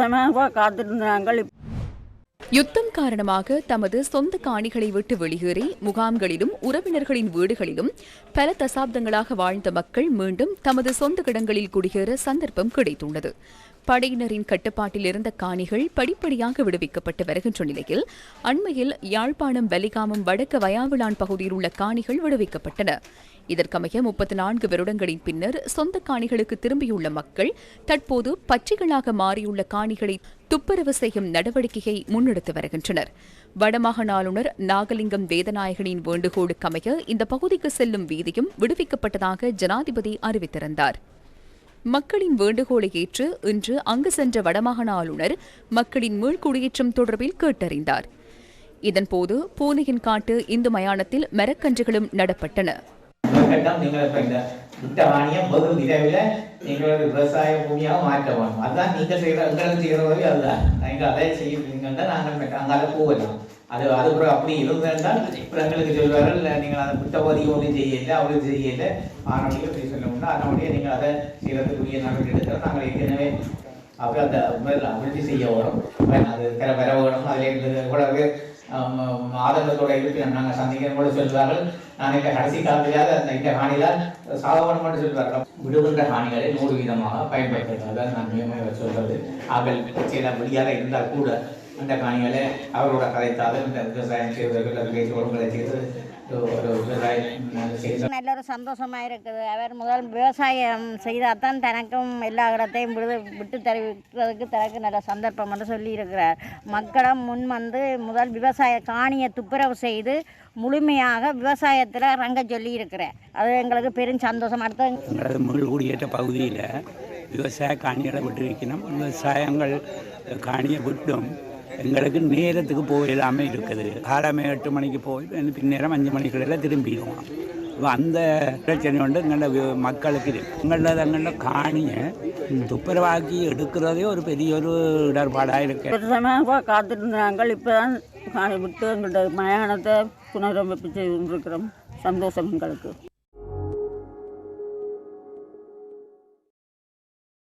வருஷமாக காத்திருந்தாங்கள் யுத்தம் காரணமாக தமது சொந்த காணிகளை விட்டு வெளியேறி முகாம்களிலும் உறவினர்களின் வீடுகளிலும் பல தசாப்தங்களாக வாழ்ந்த மக்கள் மீண்டும் தமது சொந்த இடங்களில் குடியேற சந்தர்ப்பம் கிடைத்துள்ளது. படையினரின் கட்டுப்பாட்டில் இருந்த காணிகள் படிப்படியாக விடுவிக்கப்பட்டு வருகின்ற நிலையில் அண்மையில் யாழ்ப்பாணம் வலிகாமம் வடக்கு வயாவிளான் பகுதியில் உள்ள காணிகள் விடுவிக்கப்பட்டன. இதற்கமைய முப்பத்தி நான்கு வருடங்களின் பின்னர் சொந்த காணிகளுக்கு திரும்பியுள்ள மக்கள் தற்போது பச்சைகளாக மாறியுள்ள காணிகளை துப்புரவு செய்யும் நடவடிக்கையை முன்னெடுத்து வருகின்றனர். வடமாகாண ஆளுநர் நாகலிங்கம் வேதநாயகனின் வேண்டுகோளுக்கமைய இந்த பகுதிக்கு செல்லும் வீதியும் விடுவிக்கப்பட்டதாக ஜனாதிபதி அறிவித்திருந்தார். மக்களின் வேண்டுகோளை ஏற்று இன்று அங்கு சென்ற வடமாகாண ஆளுநர் மக்களின் மீள்குடியேற்றம் தொடர்பில் கேட்டறிந்தார். இதன்போது பூனையின் காட்டு இந்து மயானத்தில் மரக்கன்றுகளும் நடப்பட்டன. முதற்கட்டம் நீங்கள் இப்ப எங்களோட விவசாய பூமியாக மாற்ற வேணும். அதுதான் நீங்கள் செய்கிற எங்களுக்கு செய்கிற உதவி அதுதான். நீங்கள் அதை செய்யுங்க நாங்கள் அங்கே போகலாம் அது அது கூட அப்படி இருந்தால் இப்போ எங்களுக்கு இல்லை நீங்கள் அதை விட்ட ஒன்றும் ஒன்றும் அவங்களும் செய்யலை செய்யல ஆனவடியே அப்படி சொல்லணும்னா ஆனவடியே நீங்கள் அதை செய்யறதுக்குரிய நடவடிக்கை எடுக்கிறோம். நாங்கள் ஏற்கனவே அப்போ அந்த அபிவிருத்தி செய்ய வரும். அது தர வர வேணும் அதில் இருந்து இவ்வளவு ஆம், ஆதங்கத்தோட இருக்கு நாங்கள் சந்திக்கிற கூட சொல்வார்கள். நான் இந்த கடைசி காலத்திலாவது அந்த இந்த காணியில் சாதகவனம் மட்டும் சொல்வார்கள். விடுகின்ற ஹானிகளை நூறு வீதமாக பயன்படுத்துறது நான் நியமனம் சொல்றது அவர்கள் சில முடியாத இருந்தால் கூட அந்த காணிகளை அவரோட கதைத்தாலும் இந்த விவசாயம் செய்வதற்கு அது பேச்சு ஒழுங்குகளை செய்து ஒரு விவசாயம் செய்து நல்ல ஒரு சந்தோஷமா இருக்குது. அவர் முதல் விவசாயம் செய்தால் தான் தனக்கும் எல்லா இடத்தையும் விடு விட்டு தெரிவிக்கிறதுக்கு தனக்கு நல்ல சந்தர்ப்பம் என்று சொல்லியிருக்கிறார். மக்களும் முன் வந்து முதல் விவசாய காணியை துப்புரவு செய்து முழுமையாக விவசாயத்தில் ரங்க சொல்லி இருக்கிறார் அது எங்களுக்கு பெரும் சந்தோஷம் அடுத்து மீள் குடியேற்ற பகுதியில் விவசாய காணிகளை விட்டு வைக்கணும் விவசாயங்கள் காணியை விட்டும். எங்களுக்கு நேரத்துக்கு போய் இல்லாமல் இருக்குது. காலமே எட்டு மணிக்கு போய் பின்ன- பின்னேரம் அஞ்சு மணிக்குள்ள திரும்பிடுவோம். இப்போ அந்த பிரச்சனை வந்து எங்களோட மக்களுக்கு எங்களோட எங்களோட காணியை துப்புரவாக்கி எடுக்கிறதே ஒரு பெரிய ஒரு இடர்பாடாக இருக்கு. வருஷமாக காத்திருந்தாங்கள் இப்பதான் காணி விட்டு எங்களுடைய மயானத்தை புனரமைப்பு செய்து கொண்டிருக்கிறோம் சந்தோஷம் எங்களுக்கு.